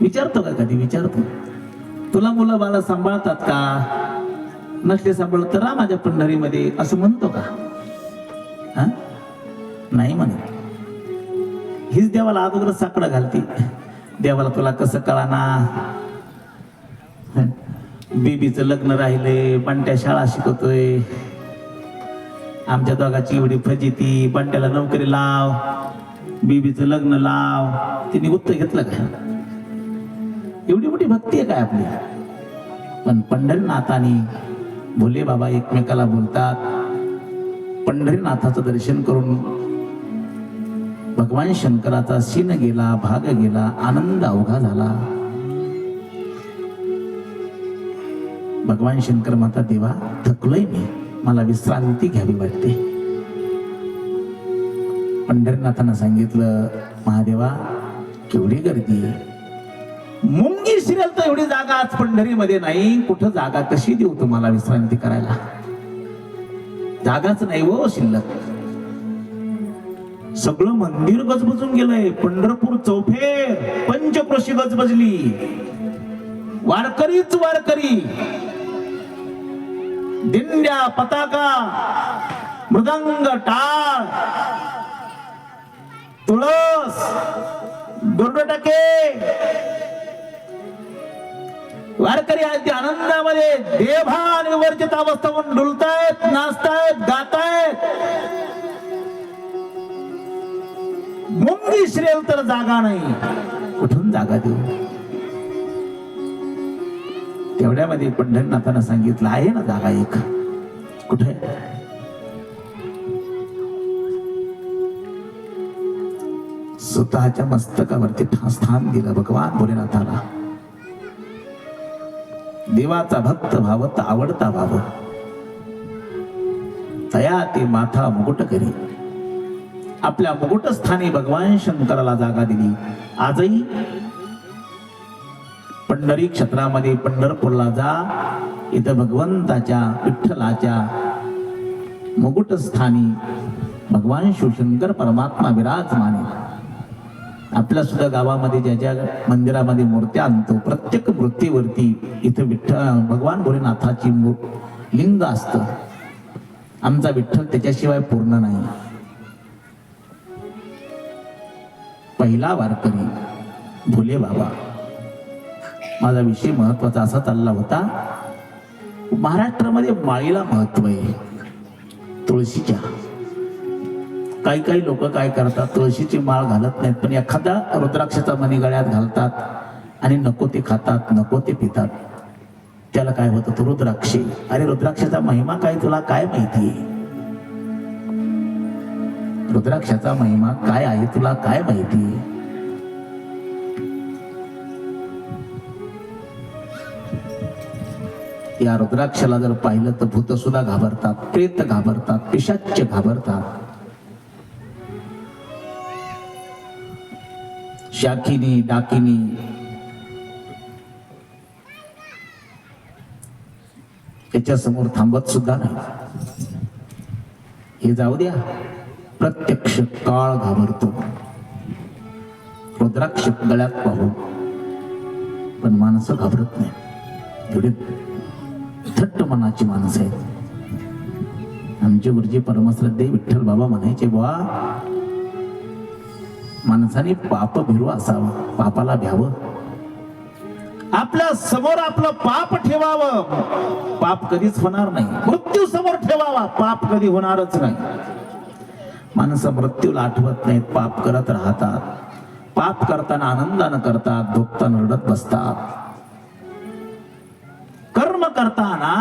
विचारतो का कधी? विचारतो. तुला मुलं बाला सांभाळतात का? नसले सांभाळत तर राहा माझ्या पंढरीमध्ये. असं म्हणतो का? हा? नाही म्हणत. हीच देवाला अगोदर साकडं घालते. देवाला तुला कसं कळाना? बेबीचं लग्न राहिले बंट्या शाळा शिकवतोय आमच्या दोघाची एवढी फजिती बंट्याला नोकरी लाव बीबीचं लग्न लाव. तिने उत्तर घेतलं का? एवढी मोठी भक्ती आहे काय आपली? पण पंढरीनाथाने भोले बाबा एकमेकाला बोलतात. पंढरीनाथाचं दर्शन करून भगवान शंकराचा सीन गेला भाग गेला आनंद अवघा झाला. भगवान शंकर माता देवा थकलोय मी. मला विश्रांती घ्यावी वाटते. पंढरीनाथानं सांगितलं महादेवा केवढी गर्दी आहे. मुंगी शिरेल तर एवढी जागा आज पंढरीमध्ये नाही. कुठं जागा कशी देऊ तुम्हाला विश्रांती करायला? जागाच नाही हो शिल्लक. सगळं मंदिर गजबजून गेलंय. पंढरपूर चौफेर पंचक्रोशी गजबजली. वारकरीच वारकरी. दिंड्या पताका मृदंग टाळ तुळस दुर्डटके वारकरी अगदी आनंदामध्ये देभान विवर्जित अवस्था म्हणून डुलतायत नाचतायत गातायत. मुंगी श्रेल तर जागा नाही. कुठून जागा देऊ? तेवढ्यामध्ये पंढरनाथानं सांगितलं आहे ना जागा एक. कुठे? स्वतःच्या मस्तकावरती ठा- स्थान दिलं भगवान भोलेनाथाला देवाचा भक्त भावत आवडता भाव. तया ते माथा मुकुट करी. आपल्या मुकुट स्थानी भगवान शंकराला जागा दिली. आजही पंढरी क्षेत्रामध्ये पंढरपूरला जा. इथं भगवंताच्या विठ्ठलाच्या मुकुट स्थानी भगवान शिवशंकर परमात्मा विराजमान. आहे आपल्या सुद्धा गावामध्ये ज्या ज्या मंदिरामध्ये मूर्त्या आणतो प्रत्येक मूर्तीवरती इथं विठ्ठल भगवान भोलेनाथाची लिंग असतं. आमचा विठ्ठल त्याच्याशिवाय पूर्ण नाही. पहिला वारकरी भोले बाबा. माझा विषय महत्त्वाचा असा चालला होता महाराष्ट्रामध्ये माळीला महत्त्व आहे तुळशीच्या. काही काही लोक काय करतात तुळशीची माळ घालत नाहीत पण एखादा रुद्राक्षाचा मणी गळ्यात घालतात आणि नको ते खातात नको ते पितात. त्याला काय होतं? तो रुद्राक्षी. अरे रुद्राक्षाचा महिमा काय तुला? काय माहिती? रुद्राक्षाचा महिमा काय आहे तुला? काय माहिती? या रुद्राक्षाला जर पाहिलं तर भूत सुद्धा घाबरतात प्रेत घाबरतात पिशाच्य घाबरतात. शाकिनी डाकिनी त्याच्यासमोर थांबत सुद्धा नाही. हे जाऊ द्या. प्रत्यक्ष काळ घाबरतो. रुद्राक्ष गळ्यात पाहू. पण माणसं घाबरत नाही. एवढे थट्ट मनाची माणसं आहेत. आमचे गुरुजी परमश्रद्धे विठ्ठल बाबा म्हणायचे बा माणसाने पाप भिरू असावं पापाला भ्यावं आपल्यासमोर आपलं पाप ठेवावं. पाप कधीच होणार नाही. मृत्यू समोर ठेवावा. पाप कधी होणारच नाही. माणसं मृत्यूला आठवत नाहीत. पाप करत राहतात. पाप करताना आनंदानं करतात दुखताना रडत बसतात. कर्म करताना